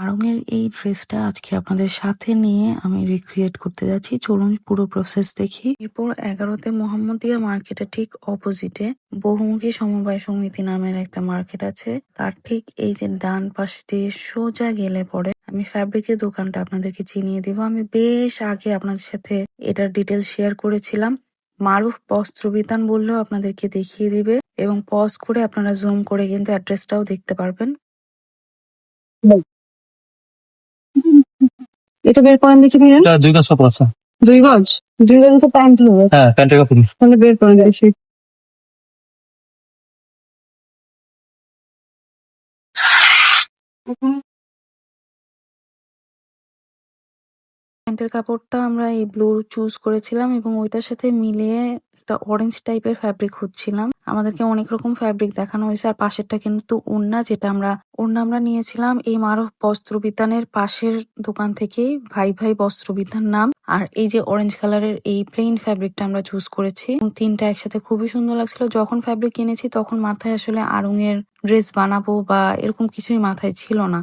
আড়ংয়ের এই ড্রেসটা আজকে আপনাদের সাথে নিয়ে আমি রিক্রিয়েট করতে যাচ্ছি। চলুন পুরো প্রসেস দেখি। এরপর এগারোতে মোহাম্মদিয়া মার্কেটের ঠিক অপোজিটে বহুমুখী সমবায় সমিতি নামের একটা মার্কেট আছে। তার ঠিক এই যে ডান পাশ দিয়ে সোজা গেলে পরে আমি ফ্যাব্রিকের দোকানটা আপনাদেরকে চিনিয়ে দিব। আমি বেশ আগে আপনাদের সাথে এটার ডিটেলস শেয়ার করেছিলাম। মারুফ বস্ত্র বিতান বললেও আপনাদেরকে দেখিয়ে দিবে এবং পজ করে আপনারা জুম করে কিন্তু অ্যাড্রেসটাও দেখতে পারবেন। এটা বের করেন দেখি ভাইয়া। দুই কাপড় আছে। দুই গজ? দুই গজ প্যান্ট হ্যাঁ প্যান্টের কাপড়। তাহলে বের করেন দেখি প্যান্টের কাপড়টা আমরা এই ব্লু চুজ করেছিলাম এবং ওইটার সাথে মিলিয়ে একটা অরেঞ্জ টাইপের ফ্যাব্রিক খুঁজছিলাম। আমাদেরকে অনেক রকম ফ্যাব্রিক দেখানো হয়েছে আর পাশেরটা কিন্তু ওড়না, যেটা আমরা ওড়না আমরা নিয়েছিলাম। এই মারফ বস্ত্রবিতানের পাশের দোকান থেকে ভাই ভাই বস্ত্রবিতান নাম। আর এই যে অরেঞ্জ কালারের এই প্লেন ফ্যাব্রিকটা আমরা চুজ করেছি। তিনটা একসাথে খুবই সুন্দর লাগছিল। যখন ফ্যাব্রিক কিনেছি, তখন মাথায় আসলে আড়ংয়ের ড্রেস বানাবো বা এরকম কিছুই মাথায় ছিল না।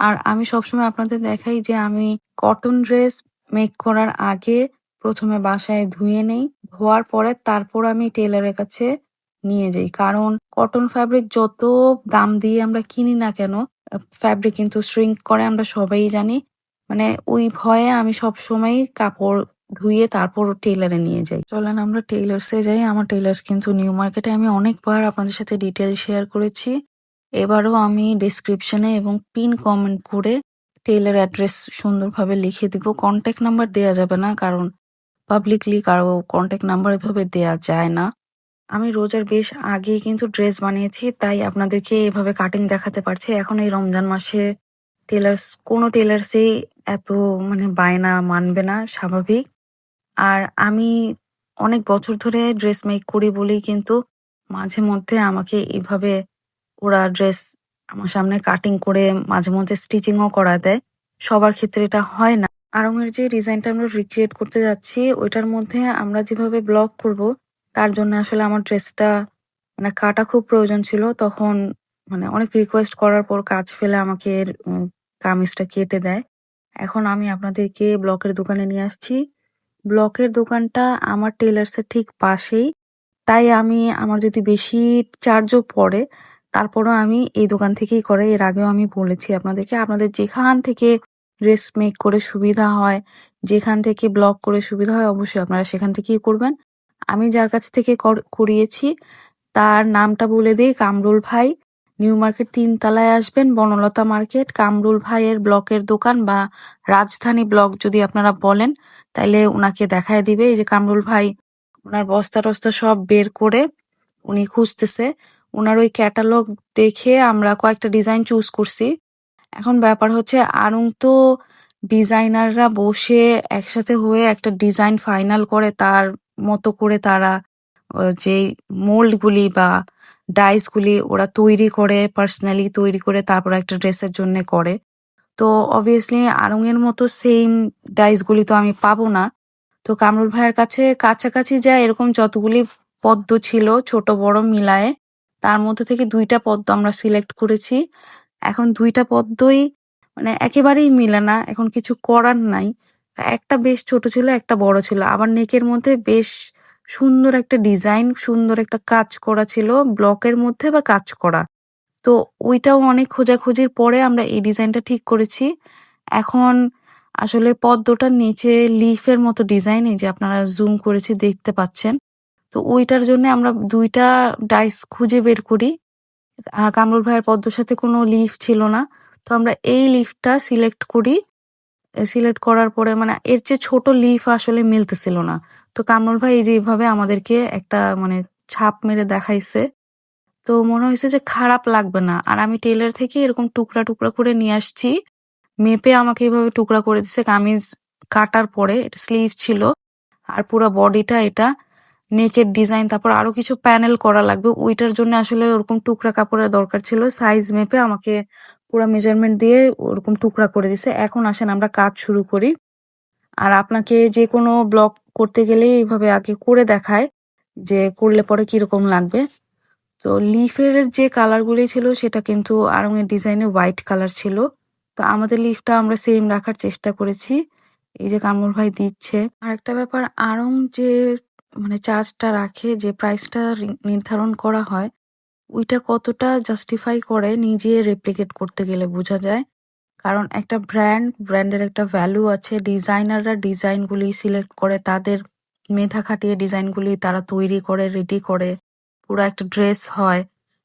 আর আমি সবসময় আপনাদের দেখাই যে আমি কটন ড্রেস মেক করার আগে প্রথমে বাসায় ধুয়ে নেই, ধোয়ার পরে তারপর আমি টেলারের কাছে নিয়ে যাই। কারণ কটন ফ্যাব্রিক যত দাম দিয়ে আমরা কিনি না কেন ফ্যাব্রিক কিন্তু শ্রিঙ্ক করে আমরা সবাই জানি। মানে ওই ভয়ে আমি সব সময় কাপড় ধুয়ে তারপর টেলারে নিয়ে যাই। চলেন আমরা টেলার্সে যাই। আমার টেলার্স কিন্তু নিউ মার্কেটে আমি অনেকবার আপনাদের সাথে ডিটেল শেয়ার করেছি। এবারও আমি ডেসক্রিপশনে এবং পিন কমেন্ট করে টেলার অ্যাড্রেস সুন্দরভাবে লিখে দিব। কন্ট্যাক্ট নাম্বার দেয়া যাবে না, কারণ পাবলিকলি কারও কন্ট্যাক্ট নাম্বার এভাবে দেয়া যায় না। আমি রোজার বেশ আগে কিন্তু ড্রেস বানিয়েছি, তাই আপনাদেরকে এভাবে কাটিং দেখাতে পারছি। এখন এই রমজান মাসে টেলার্স কোনো টেলার্সেই এত মানে বায়না মানবে না, স্বাভাবিক। আর আমি অনেক বছর ধরে ড্রেস মেক করি বলেই কিন্তু মাঝে মধ্যে আমাকে এইভাবে ওরা ড্রেস আমার সামনে কাটিং করে মাঝে মধ্যে স্টিচিংও করা দেয়। সবার ক্ষেত্রে এটা হয় না। আরঙের যে ডিজাইনটা আমরা রিক্রিয়েট করতে যাচ্ছি, ওইটার মধ্যে আমরা যেভাবে ব্লক করব, তার জন্য আসলে আমার ড্রেসটা মানে কাটা খুব প্রয়োজন ছিল। তখন মানে অনেক রিকোয়েস্ট করার পর কাজ ফেলে আমাকে কামিজটা কেটে দেয়। এখন আমি আপনাদেরকে ব্লকের দোকানে নিয়ে আসছি। ব্লকের দোকানটা আমার টেলার্সের ঠিক পাশেই। তাই আমি, আমার যদি বেশি চার্জও পড়ে তারপরও আমি এই দোকান থেকেই করে। এর আগেও আমি বলেছি আপনাদেরকে, আপনাদের যেখান থেকে ড্রেস মেক করে সুবিধা হয়, যেখান থেকে ব্লগ করে সুবিধা হয়, অবশ্যই আপনারা সেখান থেকেই করবেন। আমি যার কাছ থেকে কর- করিয়েছি, তার নামটা বলে দিই কামরুল ভাই। নিউ মার্কেট তিন তলায় আসবেন, বনলতা মার্কেট, কামরুল ভাইয়ের ব্লকের দোকান বা রাজধানী ব্লক যদি আপনারা বলেন, তাইলে ওনাকে দেখায় দিবে। এই যে কামরুল ভাই ওনার বস্তা টস্তা সব বের করে উনি খুঁজতেছে। ওনার ওই ক্যাটালগ দেখে আমরা কয়েকটা ডিজাইন চুজ করছি। এখন ব্যাপার হচ্ছে আরং তো ডিজাইনাররা বসে একসাথে হয়ে একটা ডিজাইন ফাইনাল করে তার মতো করে তারা যে মোল্ড গুলি বা ডাইসগুলি ওরা তৈরি করে পার্সোনালি তৈরি করে তারপর একটা ড্রেসের জন্য করে। তো অবভিয়াসলি আরং এর মতো সেম ডাইসগুলি তো আমি পাবো না। তো কামরুল ভাইয়ের কাছে কাছাকাছি যা এরকম যতগুলি পদ্ম ছিল ছোট বড় মিলায়ে তার মধ্যে থেকে দুইটা পদ্ম আমরা সিলেক্ট করেছি। এখন দুইটা পদ্মই মানে একেবারেই মিলে না, এখন কিছু করার নাই। একটা বেশ ছোট ছিল, একটা বড় ছিল। আবার নেকের মধ্যে বেশ সুন্দর একটা ডিজাইন সুন্দর একটা কাজ করা ছিল ব্লকের মধ্যে আবার কাজ করা। তো ওইটাও অনেক খোঁজাখুঁজির পরে আমরা এই ডিজাইনটা ঠিক করেছি। এখন আসলে পদ্মটার নিচে লিফের মতো ডিজাইন এই যে আপনারা জুম করেছি, দেখতে পাচ্ছেন। তো ওইটার জন্য আমরা দুইটা ডাইস খুঁজে বের করি। কামরুল ভাইয়ের পদ্মর সাথে কোনো লিফ ছিল না। তো আমরা এই লিফটা সিলেক্ট করি। সিলেক্ট করার পরে মানে এর চেয়ে ছোট লিফ আসলে মিলতেছিল না। তো কামরুল ভাই এই যে এইভাবে আমাদেরকে একটা মানে ছাপ মেরে দেখাইছে। তো মনে হয়েছে যে খারাপ লাগবে না। আর আমি টেলার থেকে এরকম টুকরা টুকরা করে নিয়ে আসছি। মেপে আমাকে এইভাবে টুকরা করে দিচ্ছে কামিজ কাটার পরে এটা স্লিভ ছিল। আর পুরো বডিটা এটা নেকের ডিজাইন তারপর আরও কিছু প্যানেল করা লাগবে। ওইটার জন্য আসলে ওরকম টুকরা কাপড়ের দরকার ছিল। সাইজ মেপে আমাকে পুরো মেজারমেন্ট দিয়ে ওরকম টুকরা করে দিছে। এখন আসেন, আমরা কাজ শুরু করি। আর আপনাকে যে কোনো ব্লগ করতে গেলে এইভাবে আগে করে দেখায় যে করলে পরে কীরকম লাগবে। তো লিফের যে কালারগুলি ছিল, সেটা কিন্তু আরঙের ডিজাইনে হোয়াইট কালার ছিল। তো আমাদের লিফটা আমরা সেম রাখার চেষ্টা করেছি। এই যে কামরুল ভাই দিচ্ছে। আর একটা ব্যাপার আরং যে মানে চার্জটা রাখে যে প্রাইসটা নির্ধারণ করা হয়, ওইটা কতটা জাস্টিফাই করে নিজে রেপ্লিকেট করতে গেলে বোঝা যায়। কারণ একটা ব্র্যান্ড ব্র্যান্ডের একটা ভ্যালু আছে ডিজাইনাররা ডিজাইনগুলি সিলেক্ট করে, তাদের মেধা খাটিয়ে ডিজাইনগুলি তারা তৈরি করে রেডি করে, পুরো একটা ড্রেস হয়।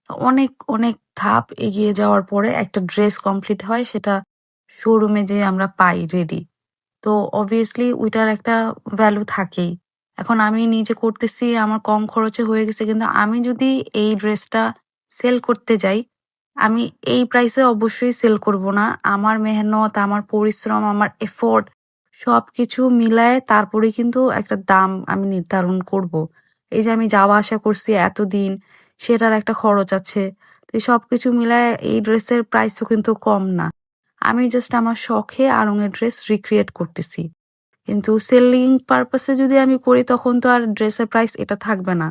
অনেক অনেক ধাপ এগিয়ে যাওয়ার পরে একটা ড্রেস কমপ্লিট হয়, সেটা শোরুমে যে আমরা পাই রেডি তো অবভিয়াসলি ওইটার একটা ভ্যালু থাকেই। এখন আমি নিজে করতেছি, আমার কম খরচে হয়ে গেছে, কিন্তু আমি যদি এই ড্রেসটা সেল করতে যাই, আমি এই প্রাইসে অবশ্যই সেল করব না। আমার মেহনত, আমার পরিশ্রম, আমার এফোর্ট সব কিছু মিলায় তারপরে কিন্তু একটা দাম আমি নির্ধারণ করব। এই যে আমি যাওয়া আসা করছি এতদিন, সেটার একটা খরচ আছে। তো এই সবকিছু মিলায় এই ড্রেসের প্রাইসও কিন্তু কম না। আমি জাস্ট আমার শখে আরঙের ড্রেস রিক্রিয়েট করতেছি। কিন্তু সেলিং পারপাসে যদি আমি করি, তখন তো আর ড্রেসের প্রাইস এটা থাকবে না।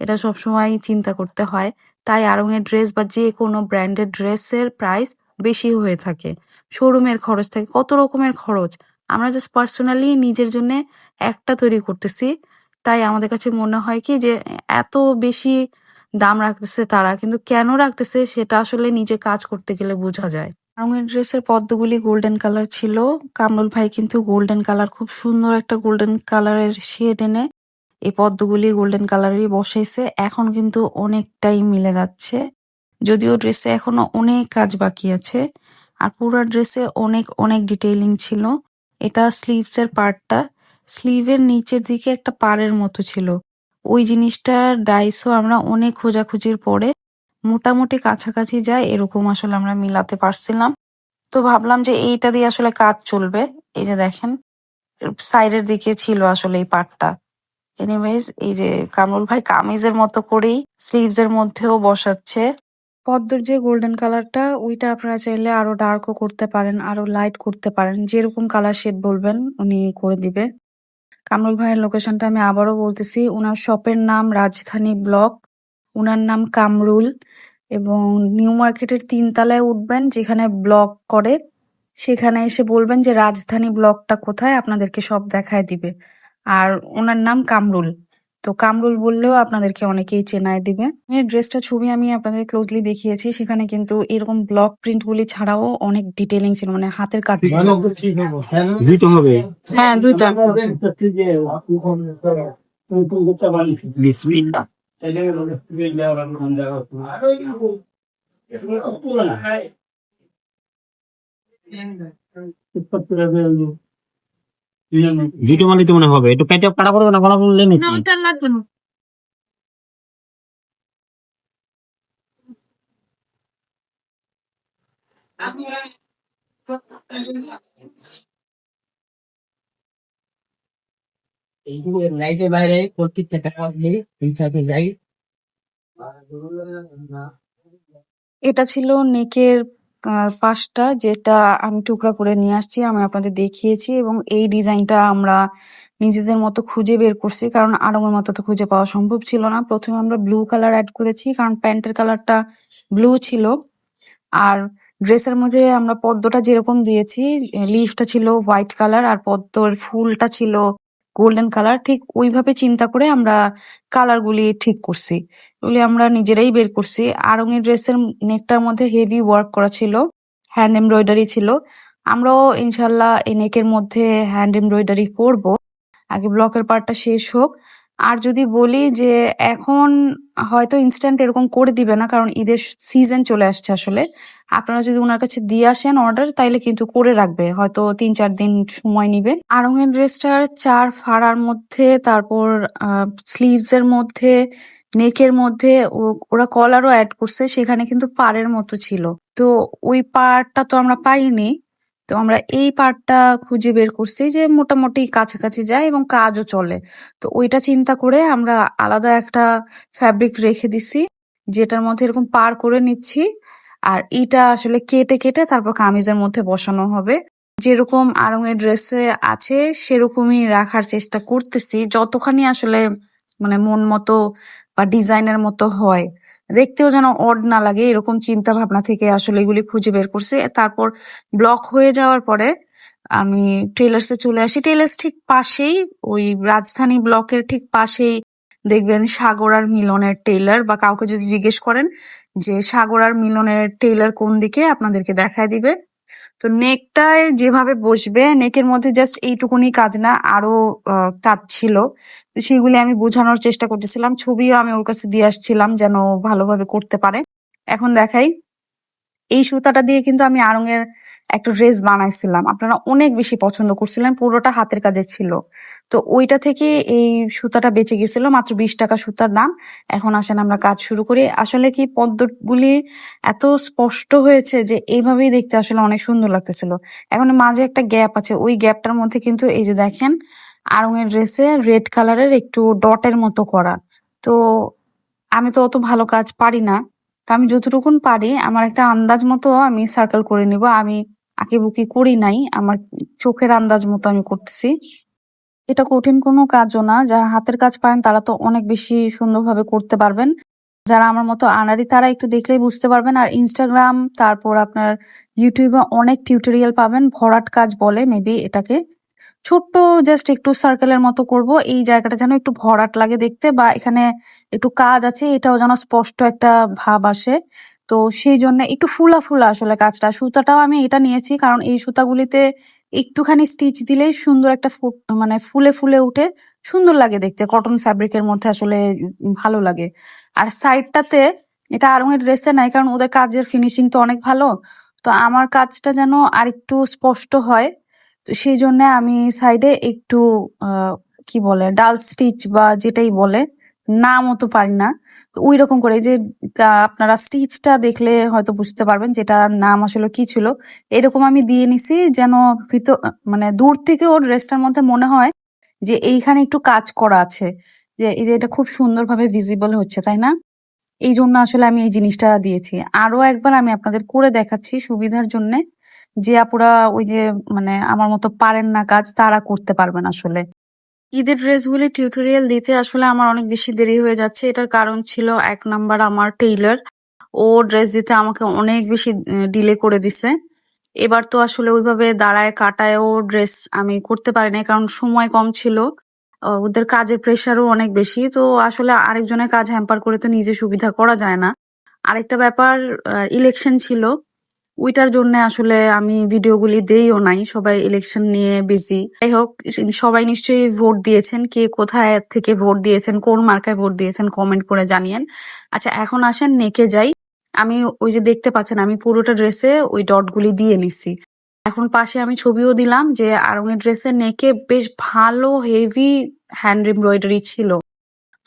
এটা সবসময় চিন্তা করতে হয়। তাই আরঙের ড্রেস বা যে কোনো ব্র্যান্ডের ড্রেসের প্রাইস বেশি হয়ে থাকে। শোরুমের খরচ থাকে, কত রকমের খরচ। আমরা জাস্ট পার্সোনালি নিজের জন্য একটা তৈরি করতেছি। তাই আমাদের কাছে মনে হয় কি যে, এত বেশি দাম রাখতেছে তারা, কিন্তু কেন রাখতেছে সেটা আসলে নিজে কাজ করতে গেলে বোঝা যায়। আরঙের ড্রেসের পদ্মগুলি গোল্ডেন কালার ছিল। কামরুল ভাই কিন্তু গোল্ডেন কালার খুব সুন্দর একটা গোল্ডেন কালারের শেড এনে এই পদ্মগুলি গোল্ডেন কালারই বসাইছে। এখন কিন্তু অনেকটাই মিলে যাচ্ছে। যদিও ড্রেসে এখনও অনেক কাজ বাকি আছে আর পুরো ড্রেসে অনেক অনেক ডিটেইলিং ছিল। এটা স্লিভস এর পার্টটা স্লিভের নিচের দিকে একটা পাড়ের মতো ছিল। ওই জিনিসটা ডাইসও আমরা অনেক খোঁজাখুঁজির পরে মোটামুটি কাছাকাছি যায়, এরকম আসলে আমরা মিলাতে পারছিলাম। তো ভাবলাম যে এইটা দিয়ে আসলে কাজ চলবে। এই যে দেখেন, সাইডের দিকে ছিল আসলে এই পার্টটা এনিওয়েজ এই যে কামরুল ভাই কামিজের মতো করেই স্লিভস এর মধ্যেও বসাচ্ছে। পদ্মর যে গোল্ডেন কালারটা ওইটা আপনারা চাইলে আরও ডার্কও করতে পারেন, আরও লাইট করতে পারেন। যেরকম কালার শেড বলবেন, উনি করে দিবে। কামরুল ভাইয়ের লোকেশনটা আমি আবারও বলতেছি ওনার শপের নাম রাজধানী ব্লক ওনার নাম কামরুল এবং নিউ মার্কেটের তিনতলায় উঠবেন যেখানে ব্লক করে সেখানে এসে বলবেন যে রাজধানী ব্লকটা কোথায় আপনাদেরকে সব দেখায় দিবে আর ওনার নাম কামরুল তো কামরুল বললেও আপনাদেরকে অনেকেই চেনায় দিবে এই ড্রেসটা ছবি আমি আপনাদের ক্লোজলি দেখিয়েছি সেখানে কিন্তু এরকম ব্লক প্রিন্ট গুলি ছাড়াও অনেক ডিটেলিং ছিল মানে হাতের কাজ ছিল দুইটা হবে হ্যাঁ দুইটা বিসমিল্লাহ দুইটা মালি তো মনে হবে একটু পেটে কাটা পড়বে না গলা বললে নাকি ওটা লাগবে না এটা ছিল নেকের পাশটা যেটা আমি টুকরা করে নিয়ে আসছি, আমি আপনাদের দেখিয়েছি এবং এই ডিজাইনটা আমরা নিজেদের মতো খুঁজে বের করছি কারণ আড়ঙের মতো তো খুঁজে পাওয়া সম্ভব ছিল না। প্রথমে আমরা ব্লু কালার অ্যাড করেছি কারণ প্যান্টের কালারটা ব্লু ছিল। আর ড্রেসের মধ্যে আমরা পদ্মটা যেরকম দিয়েছি লিফটা ছিল হোয়াইট কালার আর পদ্মর ফুলটা ছিল গোল্ডেন কালার ঠিক ওইভাবে চিন্তা করে আমরা কালার গুলি ঠিক করছি। ওগুলি আমরা নিজেরাই বের করছি। আরঙের ড্রেসের নেকটার মধ্যে হেভি ওয়ার্ক করা ছিল হ্যান্ড এমব্রয়ডারি ছিল। আমরাও ইনশাল্লাহ এই নেকের মধ্যে হ্যান্ড এমব্রয়ডারি করব। আগে ব্লকের পার্টটা শেষ হোক। আর যদি বলি যে এখন হয়তো ইনস্ট্যান্ট এরকম করে দিবে না, কারণ ঈদের সিজন চলে আসছে আসলে। আপনারা যদি ওনার কাছে দিয়ে আসেন অর্ডার তাইলে কিন্তু করে রাখবে। হয়তো তিন চার দিন সময় নিবে। আরঙের ড্রেসটার চার ফাড়ার মধ্যে, তারপর স্লিভস এর মধ্যে নেকের মধ্যে ওরা কলারও অ্যাড করছে, সেখানে কিন্তু পাড়ের মতো ছিল। তো ওই পার্টটা তো আমরা পাইনি। তো আমরা এই পার্টটা খুঁজে বের করছি যে মোটামুটি কাছাকাছি যায় এবং কাজও চলে। তো ওইটা চিন্তা করে আমরা আলাদা একটা ফ্যাব্রিক রেখে দিছি, যেটার মধ্যে এরকম পার করে নিচ্ছি। আর এটা আসলে কেটে কেটে তারপর কামিজের মধ্যে বসানো হবে। যেরকম আরঙের ড্রেসে আছে, সেরকমই রাখার চেষ্টা করতেছি। যতখানি আসলে মানে মন মতো বা ডিজাইনের মতো হয়। দেখতেও যেন অড না লাগে, এরকম চিন্তা ভাবনা থেকে আসলে এগুলি খুঁজে বের করছে। তারপর ব্লক হয়ে যাওয়ার পরে আমি টেলার্সে চলে আসি। টেলার্স ঠিক পাশেই, ওই রাজধানী ব্লকের ঠিক পাশেই দেখবেন সাগর আর মিলনের টেইলার বা কাউকে যদি জিজ্ঞেস করেন যে সাগর আর মিলনের টেইলার কোন দিকে, আপনাদেরকে দেখায় দিবে। তো নেকটায় যেভাবে বসবে নেকের মধ্যে জাস্ট এইটুকুনি কাজ না, আরও কাজ ছিল। তো সেগুলি আমি বোঝানোর চেষ্টা করতেছিলাম, ছবিও আমি ওর কাছে দিয়ে আসছিলাম যেন ভালোভাবে করতে পারে। এখন দেখাই। এই সুতাটা দিয়ে কিন্তু আমি আরঙের একটা ড্রেস বানাইছিলাম। আপনারা অনেক বেশি পছন্দ করছিলেন, পুরোটা হাতের কাজের ছিল। তো ওইটা থেকে এই সুতাটা বেঁচে গেছিল, মাত্র বিশ টাকা সুতার দাম। এখন আসেন আমরা কাজ শুরু করি। আসলে কি পদ্মগুলি এত স্পষ্ট হয়েছে যে এইভাবেই দেখতে আসলে অনেক সুন্দর লাগতেছিল। এখন মাঝে একটা গ্যাপ আছে, ওই গ্যাপটার মধ্যে কিন্তু এই যে দেখেন আরঙের ড্রেসে রেড কালারের একটু ডটের মতো করা। তো আমি তো অত ভালো কাজ পারি না। তো আমি যতটুকুন পারি, আমার একটা আন্দাজ মতো আমি সার্কেল করে নিব। আমি আঁকিবুকি করি নাই, আমার চোখের আন্দাজ মতো আমি করতেছি। এটা কঠিন কোনো কাজও না, যারা হাতের কাজ পারেন তারা তো অনেক বেশি সুন্দরভাবে করতে পারবেন। যারা আমার মতো আনারি তারা একটু দেখলেই বুঝতে পারবেন। আর ইনস্টাগ্রাম তারপর আপনার ইউটিউবে অনেক টিউটোরিয়াল পাবেন, ভরাট কাজ বলে মেবি এটাকে। ছোট্ট জাস্ট একটু সার্কেলের মতো করব। এই জায়গাটা যেন একটু ভরাট লাগে দেখতে বা এখানে একটু কাজ আছে, এটাও যেন স্পষ্ট একটা ভাব আসে। তো সেই জন্য একটু ফুলা ফুলা আসলে কাজটা। সুতাটাও আমি এটা নিয়েছি কারণ এই সুতাগুলিতে একটুখানি স্টিচ দিলেই সুন্দর একটা মানে ফুলে ফুলে উঠে সুন্দর লাগে দেখতে। কটন ফ্যাব্রিকের মধ্যে আসলে ভালো লাগে। আর সাইডটাতে এটা আরঙের ড্রেসে নাই কারণ ওদের কাজের ফিনিশিং তো অনেক ভালো। তো আমার কাজটা যেন আর একটু স্পষ্ট হয়। তো সেই জন্য আমি সাইডে একটু কি বলে, ডাল স্টিচ বা যেটাই বলে, নাম অত পারি না। তো ওই রকম করে যে আপনারা স্টিচটা দেখলে হয়তো বুঝতে পারবেন যেটা নাম আসলে কি ছিল। এরকম আমি দিয়ে নিছি যেন ভিতর মানে দূর থেকে ওর ড্রেসটার মধ্যে মনে হয় যে এইখানে একটু কাজ করা আছে। যে এই যে এটা খুব সুন্দরভাবে ভিজিবল হচ্ছে, তাই না? এই জন্য আসলে আমি এই জিনিসটা দিয়েছি। আরও একবার আমি আপনাদের করে দেখাচ্ছি সুবিধার জন্য। যে আপুরা ওই যে মানে আমার মতো পারেন না কাজ, তারা করতে পারবেন আসলে। ঈদের ড্রেসগুলি টিউটোরিয়াল দিতে আসলে আমার অনেক বেশি দেরি হয়ে যাচ্ছে। এটার কারণ ছিল এক নাম্বার আমার টেইলার। ও ড্রেস দিতে আমাকে অনেক বেশি ডিলে করে দিছে। এবার তো আসলে ওইভাবে দাঁড়ায় কাটায়ও ড্রেস আমি করতে পারি না কারণ সময় কম ছিল। ওদের কাজের প্রেশারও অনেক বেশি। তো আসলে আরেকজনের কাজ হ্যাম্পার করে তো নিজে সুবিধা করা যায় না। আরেকটা ব্যাপার ইলেকশন ছিল। ওইটার জন্য আসলে আমি ভিডিওগুলি দেইও নাই, সবাই ইলেকশন নিয়ে বিজি যাই হোক, সবাই নিশ্চয়ই ভোট দিয়েছেন, কে কোথায় থেকে ভোট দিয়েছেন, কোন মার্কায় ভোট দিয়েছেন কমেন্ট করে জানিয়েন। আচ্ছা এখন আসেন নেকে যাই। আমি ওই যে দেখতে পাচ্ছেন, আমি পুরোটা ড্রেসে ওই ডটগুলি দিয়ে নিছি। এখন পাশে আমি ছবিও দিলাম যে আরঙের ড্রেসের নেকে বেশ ভালো হেভি হ্যান্ড এমব্রয়ডারি ছিল।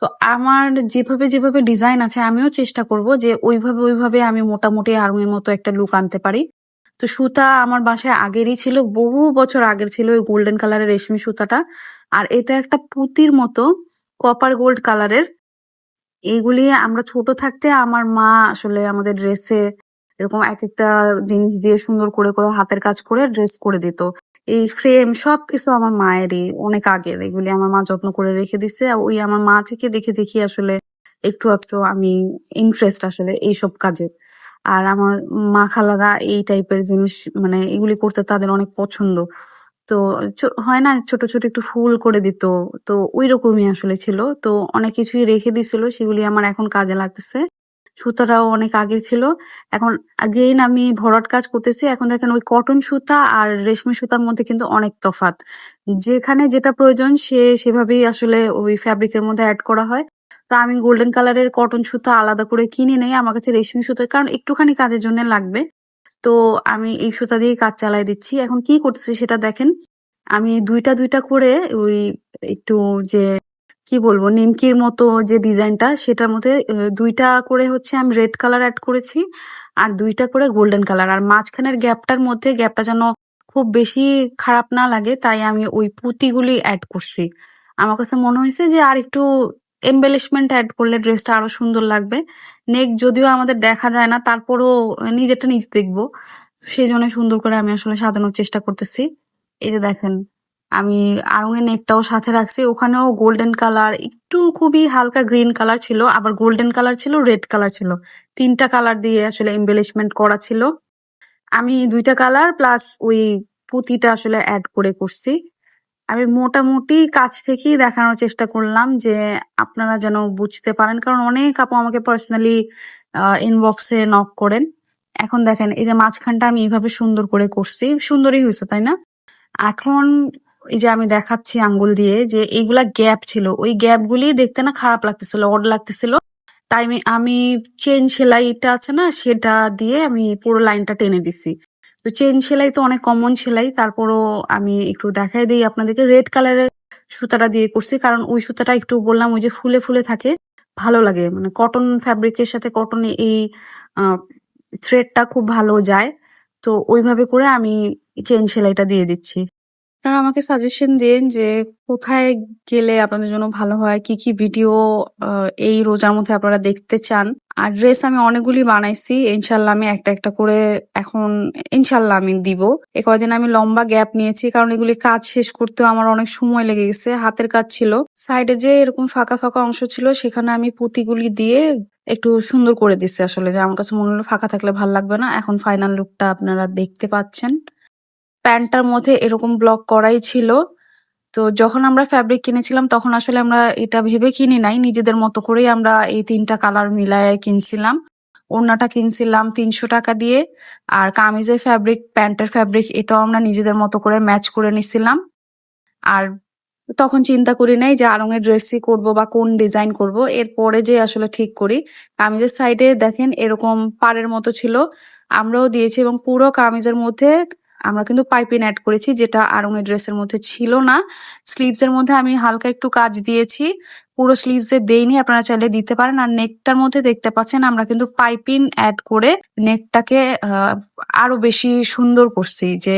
তো আমার যেভাবে যেভাবে ডিজাইন আছে, আমিও চেষ্টা করব যে ওইভাবে ওইভাবে আমি মোটামুটি আর্মির মতো একটা লুক আনতে পারি। তো সুতা আমার বাসায় আগেরই ছিল, বহু বছর আগের ছিল ওই গোল্ডেন কালারের রেশমি সুতাটা। আর এটা একটা পুঁতির মতো কপার গোল্ড কালারের এইগুলি আমরা ছোট থাকতে আমার মা আসলে আমাদের ড্রেসে এরকম এক একটা জিনিস দিয়ে সুন্দর করে করে হাতের কাজ করে ড্রেস করে দিত। এই ফ্রেম সবকিছু আমার মায়েরই, অনেক আগের, এগুলি আমার মা যত্ন করে রেখে দিছে। ওই আমার মা থেকে দেখে দেখি আসলে একটু একটু আমি ইন্টারেস্ট আসলে এইসব কাজে আর আমার মা খালারা এই টাইপের জিনিস মানে এগুলি করতে তাদের অনেক পছন্দ। তো হয় না ছোট ছোট একটু ফুল করে দিত, তো ওই রকমই আসলে ছিল। তো অনেক কিছুই রেখে দিছিল, সেগুলি আমার এখন কাজে লাগতেছে। সুতাটাও অনেক আগের ছিল। এখন আগেইন আমি ভরাট কাজ করতেছি। এখন দেখেন ওই কটন সুতা আর রেশমি সুতার মধ্যে কিন্তু অনেক তফাৎ। যেখানে যেটা প্রয়োজন সে সেভাবেই আসলে ওই ফ্যাব্রিকের মধ্যে অ্যাড করা হয়। তো আমি গোল্ডেন কালারের কটন সুতা আলাদা করে কিনে নেই আমার কাছে রেশমি সুতা কারণ একটুখানি কাজের জন্য লাগবে। তো আমি এই সুতা দিয়ে কাজ চালাই দিচ্ছি। এখন কি করতেছি সেটা দেখেন। আমি দুইটা দুইটা করে ওই একটু যে কি বলব, নিমকির মতো যে ডিজাইনটা, সেটার মধ্যে দুইটা করে হচ্ছে আমি রেড কালার অ্যাড করেছি আর দুইটা করে গোল্ডেন কালার। আর মাঝখানের গ্যাপটার মধ্যে গ্যাপটা যেন খুব বেশি খারাপ না লাগে, তাই আমি ওই পুঁতিগুলি অ্যাড করছি। আমার কাছে মনে হয়েছে যে আর একটু এম্বেলিশমেন্ট অ্যাড করলে ড্রেসটা আরও সুন্দর লাগবে। নেক যদিও আমাদের দেখা যায় না, তারপরও নিজেরটা নিজে দেখব। সেই জন্য সুন্দর করে আমি আসলে সাজানোর চেষ্টা করতেছি। এই যে দেখেন আমি আড়ঙের নেকটাও সাথে রাখছি। ওখানেও গোল্ডেন কালার একটু খুবই হালকা গ্রিন কালার ছিল, আবার গোল্ডেন কালার ছিল রেড কালার ছিল। তিনটা কালার দিয়ে আসলে এম্বেলিশমেন্ট করা ছিল। আমি দুইটা কালার প্লাস ওই পুঁতিটা আসলে অ্যাড করে করছি। আমি মোটামুটি কাছ থেকেই দেখানোর চেষ্টা করলাম যে আপনারা যেন বুঝতে পারেন, কারণ অনেক আপু আমাকে পার্সোনালি ইনবক্সে নক করেন। এখন দেখেন, এই যে মাঝখানটা আমি এইভাবে সুন্দর করে করছি। সুন্দরই হয়েছে, তাই না? এখন এই যে আমি দেখাচ্ছি আঙ্গুল দিয়ে যে এইগুলা গ্যাপ ছিল, ওই গ্যাপ গুলি দেখতে না খারাপ লাগতেছিল অড লাগতেছিল। তাই আমি আমি চেন সেলাইটা আছে না, সেটা দিয়ে আমি পুরো লাইনটা টেনে দিছি। তো চেন সেলাই তো অনেক কমন সেলাই, তারপরও আমি একটু দেখাই দিই আপনাদেরকে। রেড কালারের সুতাটা দিয়ে করছি, কারণ ওই সুতাটা একটু বললাম, ওই যে ফুলে ফুলে থাকে, ভালো লাগে। মানে কটন ফ্যাব্রিকের সাথে কটন এই থ্রেডটা খুব ভালো যায়। তো ওইভাবে করে আমি চেন সেলাইটা দিয়ে দিচ্ছি। আপনারা আমাকে সাজেশন দিন যে কোথায় গেলে আপনাদের জন্য ভালো হয়, কি কি ভিডিও এই রোজার মধ্যে আপনারা দেখতে চান। আর ড্রেস আমি অনেকগুলি বানাইছি ইনশাল্লাহ আমি একটা একটা করে এখন ইনশাল্লাহ আমি দিব। এ কয়দিন আমি লম্বা গ্যাপ নিয়েছি, কারণ এগুলি কাজ শেষ করতেও আমার অনেক সময় লেগে গেছে, হাতের কাজ ছিল। সাইডে যে এরকম ফাঁকা ফাঁকা অংশ ছিল, সেখানে আমি পুঁতিগুলি দিয়ে একটু সুন্দর করে দিচ্ছি আসলে, যে আমার কাছে মনে হলো ফাঁকা থাকলে ভালো লাগবে না। এখন ফাইনাল লুকটা আপনারা দেখতে পাচ্ছেন। প্যান্টটার মধ্যে এরকম ব্লক করাই ছিল। তো যখন আমরা ফ্যাব্রিক কিনেছিলাম, তখন আসলে আমরা এটা ভেবে কিনি নাই। নিজেদের মতো করেই আমরা এই তিনটা কালার মিলায় কিনছিলাম। ওড়নাটা কিনছিলাম তিনশো টাকা দিয়ে। আর কামিজের ফ্যাব্রিক প্যান্টের ফ্যাব্রিক এটাও আমরা নিজেদের মতো করে ম্যাচ করে নিছিলাম। আর তখন চিন্তা করি নাই যে আরঙের ড্রেসই করব বা কোন ডিজাইন করব। এরপরে যে আসলে ঠিক করি, কামিজের সাইডে দেখেন এরকম পাড়ের মতো ছিল। আমরাও দিয়েছি এবং পুরো কামিজের মধ্যে আমরা কিন্তু পাইপিং অ্যাড করেছি, যেটা আরং এর ড্রেসের মধ্যে ছিল না। স্লিভস এর মধ্যে আমি হালকা একটু কাজ দিয়েছি। পুরো স্লিভস এ দেইনি, আপনারা চাইলে দিতে পারেন। আর নেকটার মধ্যে দেখতে পাচ্ছেন, আমরা কিন্তু পাইপিং অ্যাড করে নেকটাকে আরও বেশি সুন্দর করছি যে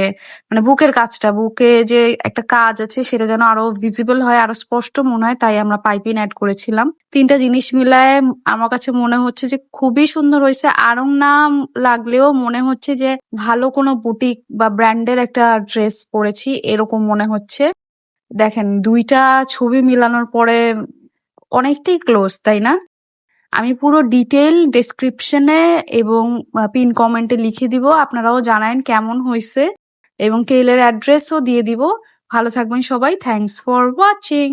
মানে বুকের কাজটা, বুকে যে একটা কাজ আছে, সেটা যেন আরও ভিজিবল হয়, আরও স্পষ্ট মনে হয়, তাই আমরা পাইপিং অ্যাড করেছিলাম। তিনটা জিনিস মিলায় আমার কাছে মনে হচ্ছে যে, খুবই সুন্দর হয়েছে। আরং নাম লাগলেও মনে হচ্ছে যে, ভালো কোনো বুটিক বা ব্র্যান্ডের একটা ড্রেস পরেছি, এরকম মনে হচ্ছে। দেখেন, দুইটা ছবি মিলানোর পরে অনেকটাই ক্লোজ তাই না? আমি পুরো ডিটেল ডেসক্রিপশনে এবং পিন কমেন্টে লিখে দিব, আপনারাও জানায়েন কেমন হয়েছে এবং টেইলের অ্যাড্রেসও দিয়ে দিব। ভালো থাকবেন সবাই থ্যাংকস ফর ওয়াচিং